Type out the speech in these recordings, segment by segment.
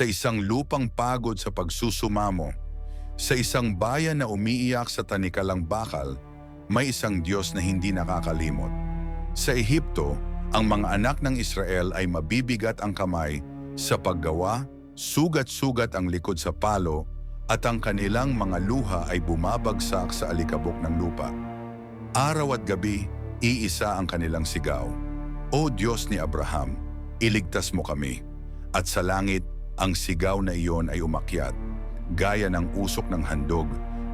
sa isang lupang pagod sa pagsusumamo, sa isang bayan na umiiyak sa tanikalang bakal, may isang Diyos na hindi nakakalimot. Sa Ehipto, ang mga anak ng Israel ay mabibigat ang kamay sa paggawa, sugat-sugat ang likod sa palo, at ang kanilang mga luha ay bumabagsak sa alikabok ng lupa. Araw at gabi, iisa ang kanilang sigaw. O Diyos ni Abraham, iligtas mo kami. At sa langit, ang sigaw na iyon ay umakyat, gaya ng usok ng handog,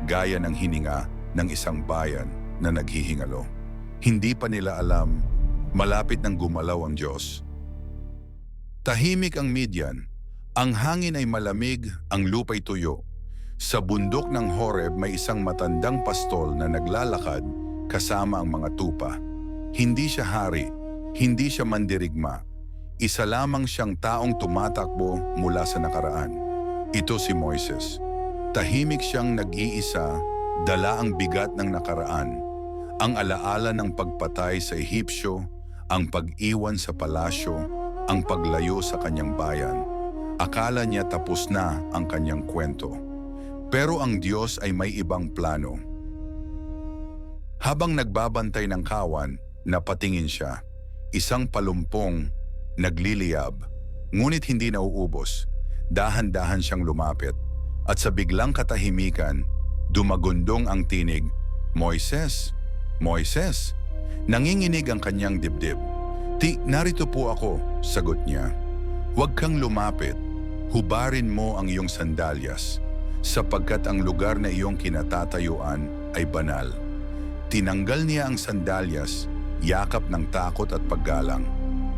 gaya ng hininga ng isang bayan na naghihingalo. Hindi pa nila alam, malapit nang gumalaw ang Diyos. Tahimik ang Midian, ang hangin ay malamig, ang lupa'y tuyo. Sa bundok ng Horeb may isang matandang pastol na naglalakad kasama ang mga tupa. Hindi siya hari, hindi siya mandirigma. Isa lamang siyang taong tumatakbo mula sa nakaraan. Ito si Moises. Tahimik siyang nag-iisa, dala ang bigat ng nakaraan. Ang alaala ng pagpatay sa Ehipsyo, ang pag-iwan sa palasyo, ang paglayo sa kanyang bayan. Akala niya tapos na ang kanyang kwento. Pero ang Diyos ay may ibang plano. Habang nagbabantay ng kawan, napatingin siya. Isang palumpong, nagliliyab, ngunit hindi nauubos. Dahan-dahan siyang lumapit. At sa biglang katahimikan, dumagundong ang tinig, Moises, Moises. Nanginginig ang kanyang dibdib. Ti, narito po ako, sagot niya. Huwag kang lumapit. Hubarin mo ang iyong sandalyas, sapagkat ang lugar na iyong kinatatayuan ay banal. Tinanggal niya ang sandalyas, yakap ng takot at paggalang.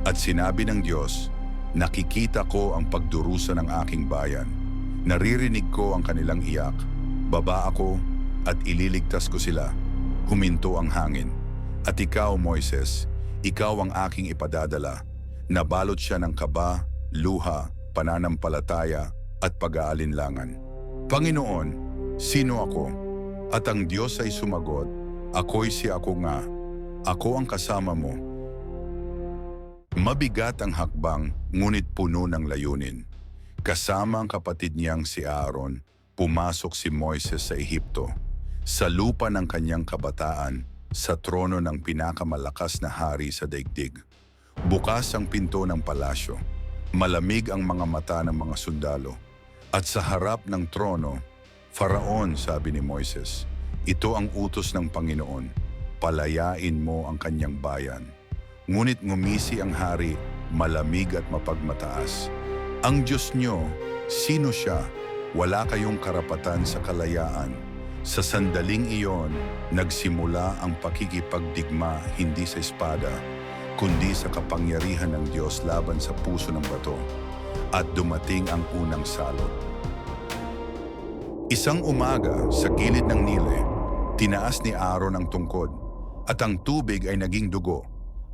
At sinabi ng Diyos, Nakikita ko ang pagdurusa ng aking bayan. Naririnig ko ang kanilang iyak. Baba ako at ililigtas ko sila. Huminto ang hangin. At ikaw, Moises, ikaw ang aking ipadadala. Nabalot siya ng kaba, luha, pananampalataya at pag-aalinlangan. Panginoon, sino ako? At ang Diyos ay sumagot, Ako'y si ako nga. Ako ang kasama mo. Mabigat ang hakbang, ngunit puno ng layunin. Kasama ang kapatid niyang si Aaron, pumasok si Moises sa Ehipto. Sa lupa ng kanyang kabataan, sa trono ng pinakamalakas na hari sa daigdig. Bukas ang pinto ng palasyo. Malamig ang mga mata ng mga sundalo. At sa harap ng trono, Faraon, sabi ni Moises, ito ang utos ng Panginoon. Palayain mo ang kanyang bayan. Ngunit ngumisi ang hari, malamig at mapagmataas. Ang Diyos niyo, sino siya? Wala kayong karapatan sa kalayaan. Sa sandaling iyon, nagsimula ang pakikipagdigma hindi sa espada, kundi sa kapangyarihan ng Diyos laban sa puso ng bato. At dumating ang unang salot. Isang umaga sa gilid ng Nile, tinaas ni Aaron ang tungkod at ang tubig ay naging dugo.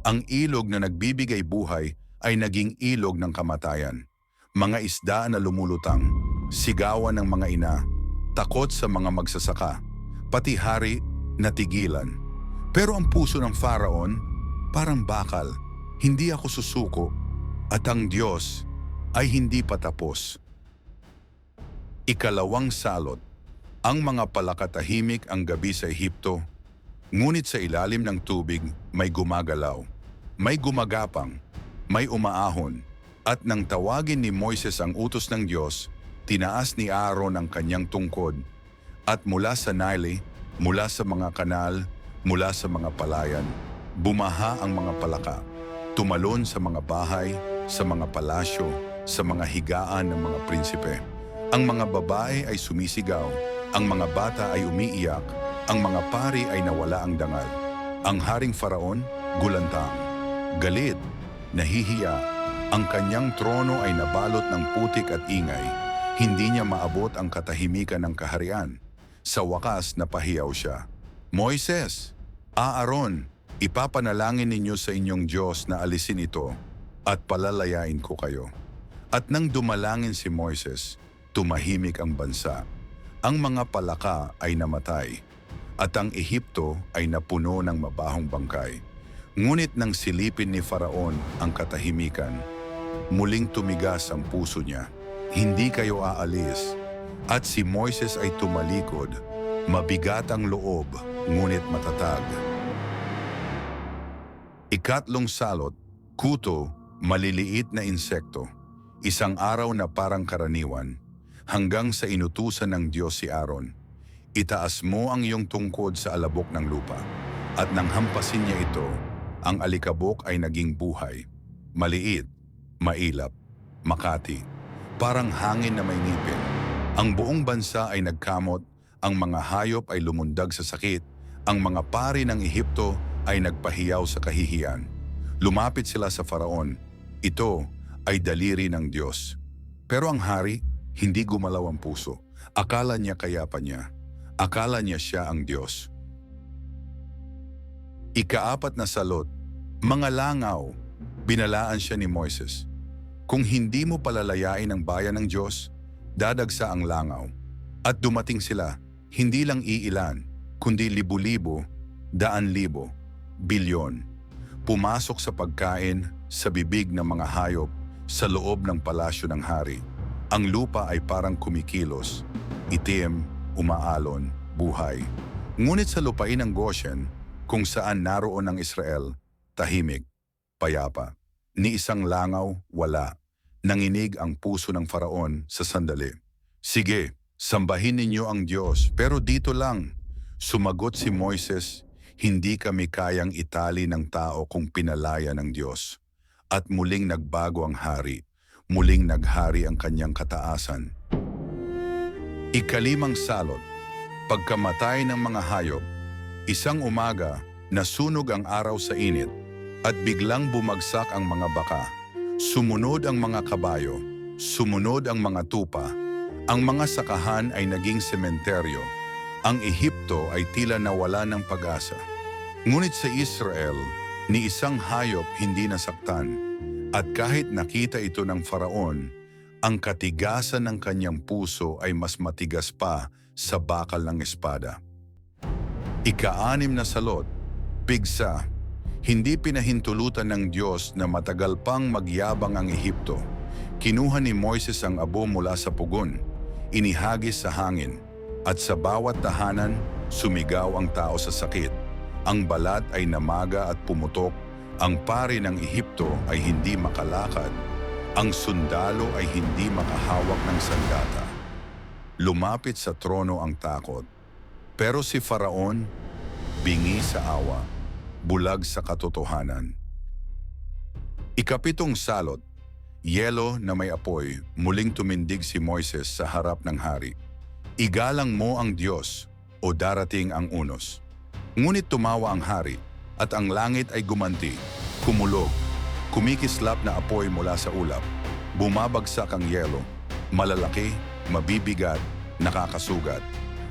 Ang ilog na nagbibigay buhay ay naging ilog ng kamatayan. Mga isda na lumulutang, sigawan ng mga ina, takot sa mga magsasaka, pati hari natigilan. Pero ang puso ng Faraon parang bakal, hindi ako susuko at ang Diyos ay hindi patapos. Ikalawang salot, ang mga palakatahimik ang gabi sa Ehipto, ngunit sa ilalim ng tubig may gumagalaw, may gumagapang, may umaahon, at nang tawagin ni Moises ang utos ng Diyos, tinaas ni Aaron ang kanyang tungkod, at mula sa Nile, mula sa mga kanal, mula sa mga palayan, bumaha ang mga palaka, tumalon sa mga bahay, sa mga palasyo, sa mga higaan ng mga prinsipe. Ang mga babae ay sumisigaw, ang mga bata ay umiiyak, ang mga pari ay nawala ang dangal. Ang haring faraon, gulantang. Galit, nahihiya, ang kanyang trono ay nabalot ng putik at ingay. Hindi niya maabot ang katahimikan ng kaharian. Sa wakas, napahiyaw siya. Moises, Aaron, ipapanalangin ninyo sa inyong Diyos na alisin ito at palalayain ko kayo. At nang dumalangin si Moises, tumahimik ang bansa. Ang mga palaka ay namatay, at ang Ehipto ay napuno ng mabahong bangkay. Ngunit nang silipin ni Faraon ang katahimikan, muling tumigas ang puso niya. hindi kayo aalis. At si Moises ay tumalikod, mabigat ang loob, ngunit matatag. Ikatlong salot, kuto, maliliit na insekto. Isang araw na parang karaniwan, hanggang sa inutusan ng Diyos si Aaron. Itaas mo ang iyong tungkod sa alabok ng lupa, at nang hampasin niya ito, ang alikabok ay naging buhay. Maliit, mailap, makati, parang hangin na may ngipin. Ang buong bansa ay nagkamot, ang mga hayop ay lumundag sa sakit, ang mga pari ng Ehipto ay nagpahiyaw sa kahihiyan. Lumapit sila sa faraon. Ito ay daliri ng Diyos. Pero ang hari, hindi gumalaw ang puso. Akala niya kaya pa niya. Akala niya siya ang Diyos. Ikaapat na salot, mga langaw, binalaan siya ni Moises. Kung hindi mo palalayain ang bayan ng Diyos, dadagsa ang langaw. At dumating sila, hindi lang iilan, kundi libu-libo, daan-libo, bilyon. Pumasok sa pagkain, sa bibig ng mga hayop, sa loob ng palasyo ng hari. Ang lupa ay parang kumikilos, itim, umaalon, buhay. Ngunit sa lupain ng Goshen, kung saan naroon ang Israel, tahimik, payapa. Ni isang langaw, wala. Nanginig ang puso ng faraon sa sandali. Sige, sambahin ninyo ang Diyos, pero dito lang. Sumagot si Moises, hindi kami kayang itali ng tao kung pinalaya ng Diyos. At muling nagbago ang hari, muling naghari ang kanyang kataasan. Ikalimang salot, pagkamatay ng mga hayop, isang umaga nasunog ang araw sa init at biglang bumagsak ang mga baka. Sumunod ang mga kabayo, sumunod ang mga tupa, ang mga sakahan ay naging sementeryo, ang Ehipto ay tila nawala ng pag-asa. Ngunit sa Israel, ni isang hayop hindi nasaktan, at kahit nakita ito ng faraon, ang katigasan ng kanyang puso ay mas matigas pa sa bakal ng espada. Ika-anim na salot, pigsa, hindi pinahintulutan ng Diyos na matagal pang magyabang ang Ehipto. Kinuha ni Moises ang abo mula sa pugon, inihagis sa hangin, at sa bawat tahanan, sumigaw ang tao sa sakit. Ang balat ay namaga at pumutok, ang pari ng Ehipto ay hindi makalakad, ang sundalo ay hindi makahawak ng sandata. Lumapit sa trono ang takot, pero si Faraon, bingi sa awa, bulag sa katotohanan. Ikapitong salot, yelo na may apoy, muling tumindig si Moises sa harap ng hari. Igalang mo ang Diyos o darating ang unos. Ngunit tumawa ang hari at ang langit ay gumanti, kumulog, kumikislap na apoy mula sa ulap, bumabagsak ang yelo, malalaki, mabibigat, nakakasugat,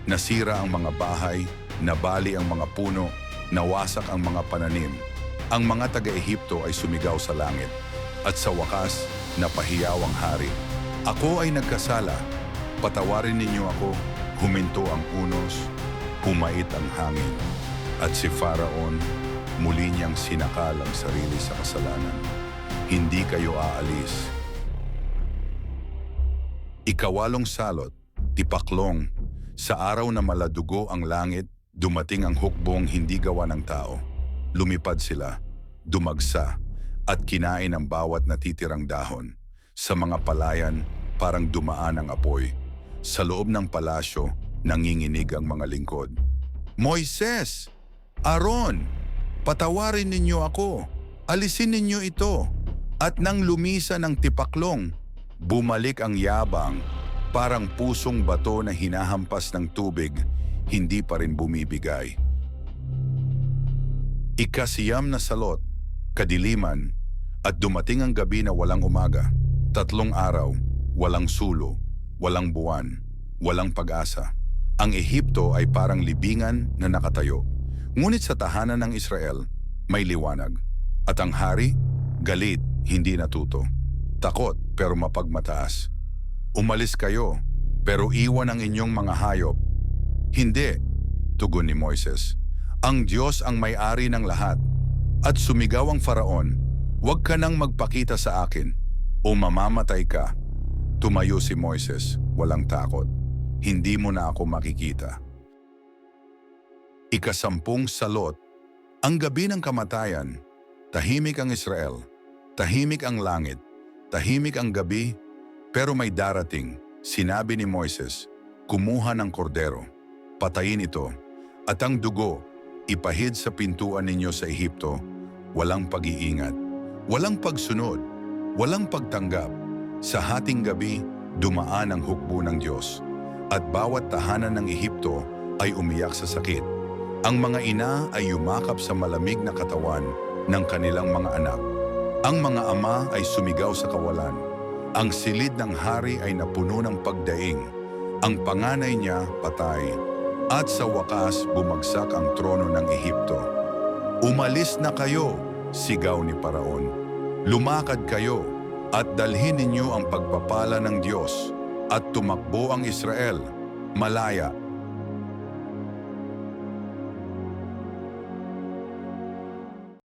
nasira ang mga bahay, nabali ang mga puno, nawasak ang mga pananim. Ang mga taga-Ehipto ay sumigaw sa langit, at sa wakas, napahiyaw ang hari. Ako ay nagkasala, patawarin ninyo ako, huminto ang unos, humait ang hangin. At si Faraon, muli niyang sinakal ang sarili sa kasalanan. Hindi kayo aalis. Ikawalong salot, tipaklong, sa araw na maladugo ang langit, dumating ang hukbong hindi gawa ng tao. Lumipad sila, dumagsa, at kinain ang bawat natitirang dahon. Sa mga palayan, parang dumaan ang apoy. Sa loob ng palasyo, nanginginig ang mga lingkod. Moises! Aaron! Patawarin ninyo ako! Alisin ninyo ito! At nang lumisa ng tipaklong, bumalik ang yabang, parang pusong bato na hinahampas ng tubig, hindi pa rin bumibigay. Ikasiyam na salot, kadiliman, at dumating ang gabi na walang umaga. Tatlong araw, walang sulo, walang buwan, walang pag-asa. Ang Ehipto ay parang libingan na nakatayo. Ngunit sa tahanan ng Israel, may liwanag. At ang hari, galit, hindi natuto. Takot, pero mapagmataas. Umalis kayo, pero iwan ang inyong mga hayop. Hindi, tugon ni Moises. Ang Diyos ang may-ari ng lahat. At sumigaw ang faraon, huwag ka nang magpakita sa akin o mamamatay ka. Tumayo si Moises, walang takot. Hindi mo na ako makikita. Ikasampung salot, ang gabi ng kamatayan, tahimik ang Israel, tahimik ang langit, tahimik ang gabi, pero may darating, sinabi ni Moises, kumuha ng kordero, patayin ito, at ang dugo, ipahid sa pintuan ninyo sa Ehipto, walang pag-iingat, walang pagsunod, walang pagtanggap. Sa hating gabi, dumaan ang hukbo ng Diyos, at bawat tahanan ng Ehipto ay umiyak sa sakit. Ang mga ina ay yumakap sa malamig na katawan ng kanilang mga anak. Ang mga ama ay sumigaw sa kawalan. Ang silid ng hari ay napuno ng pagdaing. Ang panganay niya patay. At sa wakas bumagsak ang trono ng Ehipto. Umalis na kayo, sigaw ni Paraon. Lumakad kayo at dalhin ninyo ang pagpapala ng Diyos at tumakbo ang Israel, malaya